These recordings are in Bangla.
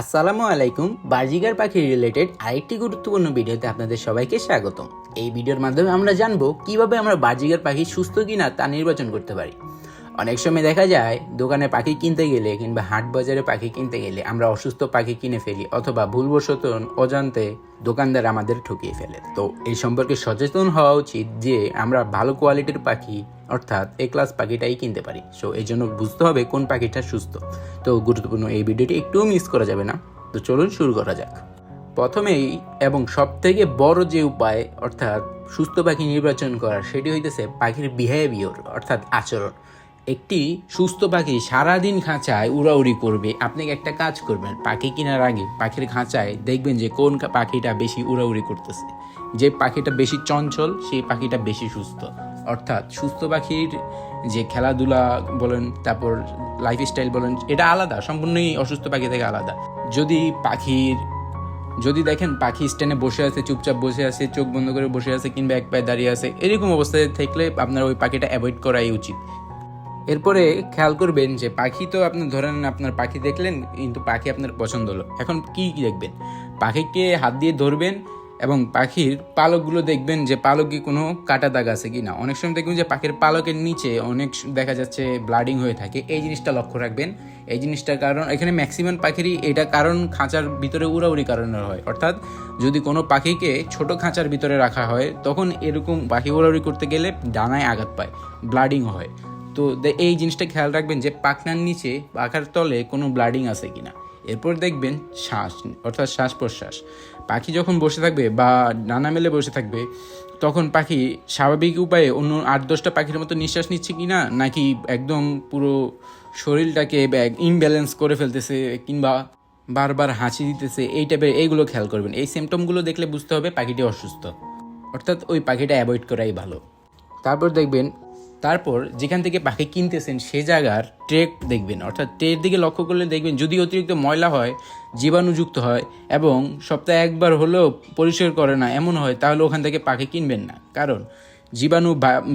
আসসালামু আলাইকুম। বাজিগার পাখি রিলেটেড আরেকটি গুরুত্বপূর্ণ ভিডিওতে আপনাদের সবাইকে স্বাগতম। এই ভিডিওর মাধ্যমে আমরা জানব কীভাবে আমরা বাজিগার পাখি সুস্থ কিনা তা নির্বাচন করতে পারি। অনেক সময় দেখা যায়, দোকানে পাখি কিনতে গেলে কিংবা হাট বাজারে পাখি কিনতে গেলে আমরা অসুস্থ পাখি কিনে ফেলি অথবা ভুলবশত অজান্তে দোকানদার আমাদের ঠকিয়ে ফেলে। তো এই সম্পর্কে সচেতন হওয়া উচিত যে আমরা ভালো কোয়ালিটির পাখি অর্থাৎ এ ক্লাস পাখিটাই কিনতে পারি। সো এই জন্য বুঝতে হবে কোন পাখিটা সুস্থ। তো গুরুত্বপূর্ণ এই ভিডিওটি একটুও মিস করা যাবে না। তো চলুন শুরু করা যাক। প্রথমেই এবং সব থেকে বড় যে উপায়, অর্থাৎ সুস্থ পাখি নির্বাচন করার, সেটি হইতেছে পাখির বিহেভিয়র অর্থাৎ আচরণ। একটি সুস্থ পাখি সারাদিন খাঁচায় উড়াউড়ি করবে, আপনি একটা কাজ করবেন, পাখি কেনার আগে পাখির খাঁচায় দেখবেন যে কোন পাখিটা বেশি উড়াউড়ি করতেছে। যে পাখিটা বেশি চঞ্চল, সেই পাখিটা বেশি সুস্থ। অর্থাৎ সুস্থ পাখির যে খেলাধুলা বলেন, তারপর লাইফস্টাইল বলেন, এটা আলাদা, সম্পূর্ণই অসুস্থ পাখি থেকে আলাদা। যদি পাখির, যদি দেখেন পাখি স্ট্যান্ডে বসে আছে, চুপচাপ বসে আছে, চোখ বন্ধ করে বসে আছে, কিংবা এক পায়ে দাঁড়িয়ে আছে, এরকম অবস্থায় থাকলে আপনার ওই পাখিটা অ্যাভয়েড করাই উচিত। এরপরে খেয়াল করবেন যে পাখি তো আপনি ধরেন, আপনার পাখি দেখলেন, কিন্তু পাখি আপনার পছন্দ হলো। এখন কি কি দেখবেন? পাখিকে হাত দিয়ে ধরবেন এবং পাখির পালকগুলো দেখবেন যে পালকে কোনো কাটা দাগ আছে কি না। অনেক সময় দেখবেন যে পাখির পালকের নিচে অনেক দেখা যাচ্ছে ব্লাডিং হয়ে থাকে। এই জিনিসটা লক্ষ্য রাখবেন। এই জিনিসটার কারণ, এখানে ম্যাক্সিমাম পাখিরই এটা কারণ খাঁচার ভিতরে উড়াউড়ি কারণে হয়। অর্থাৎ যদি কোনো পাখিকে ছোট খাঁচার ভিতরে রাখা হয়, তখন এরকম পাখি উড়াউড়ি করতে গেলে ডানায় আঘাত পায় ব্লাডিং হয়। তো এই জিনিসটা খেয়াল রাখবেন যে পাখনার নিচে পাখার তলে কোনো ব্লাডিং আছে কিনা। এরপর দেখবেন শ্বাস, অর্থাৎ শ্বাস প্রশ্বাস। পাখি যখন বসে থাকবে বা ডানা মেলে বসে থাকবে, তখন পাখি স্বাভাবিক উপায়ে অন্য আট দশটা পাখির মতো নিঃশ্বাস নিচ্ছে কি না নাকি একদম পুরো শরীরটাকে ইমব্যালেন্স করে ফেলতেছে, কিংবা বারবার হাঁচি দিতেছে, এই টাইপের এইগুলো খেয়াল করবেন। এই সিমটমগুলো দেখলে বুঝতে হবে পাখিটি অসুস্থ। অর্থাৎ ওই পাখিটা অ্যাভয়েড করাই ভালো। তারপর দেখবেন তারপর যেখান থেকে পাখি কিনতেছেন, সে জায়গার ট্রেক দেখবেন। অর্থাৎ ট্রের দিকে লক্ষ্য করলে দেখবেন যদি অতিরিক্ত ময়লা হয় জীবাণুযুক্ত হয় এবং সপ্তাহে একবার হলেও পরিষ্কার করে না, এমন হয়, তাহলে ওখান থেকে পাখি কিনবেন না। কারণ জীবাণু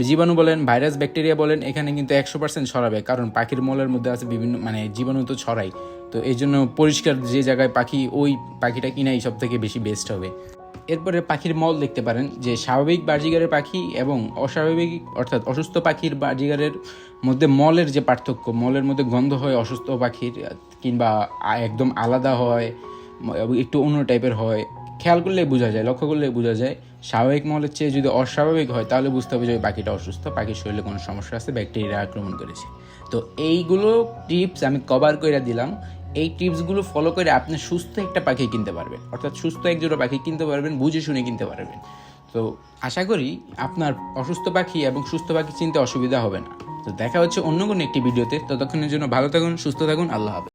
জীবাণু বলেন, ভাইরাস, ব্যাকটেরিয়া বলেন, এখানে কিন্তু একশো পার্সেন্ট ছড়াবে। কারণ পাখির মলের মধ্যে আছে বিভিন্ন মানে জীবাণু তো ছড়াই তো এই জন্য পরিষ্কার যে জায়গায় পাখি, ওই পাখিটা কিনাই সব থেকে বেশি বেস্ট হবে। এরপরে পাখির মল দেখতে পারেন, যে স্বাভাবিক বাজিগারের পাখি এবং অস্বাভাবিক অর্থাৎ অসুস্থ পাখির বাজিগারের মধ্যে মলের যে পার্থক্য, মলের মধ্যে গন্ধ হয় অসুস্থ পাখির, কিংবা একদম আলাদা হয় একটু অন্য টাইপের হয়। খেয়াল করলে বোঝা যায়, লক্ষ্য করলে বোঝা যায়, স্বাভাবিক মলের চেয়ে যদি অস্বাভাবিক হয়, তাহলে বুঝতে হবে যে ওই পাখিটা অসুস্থ, পাখির শরীরে কোনো সমস্যা আছে ব্যাকটেরিয়া আক্রমণ করেছে। তো এইগুলো টিপস আমি কভার করে দিলাম এই টিপসগুলো ফলো করে আপনি সুস্থ একটা পাখি কিনতে পারবেন। অর্থাৎ সুস্থ এক জোড়া পাখি কিনতে পারবেন, বুঝে শুনে কিনতে পারবেন। তো আশা করি আপনার অসুস্থ পাখি এবং সুস্থ পাখি চিনতে অসুবিধা হবে না। তো দেখা হচ্ছে অন্য কোনো একটি ভিডিওতে ততক্ষণের জন্য ভালো থাকুন, সুস্থ থাকুন, আল্লাহ হাফেজ।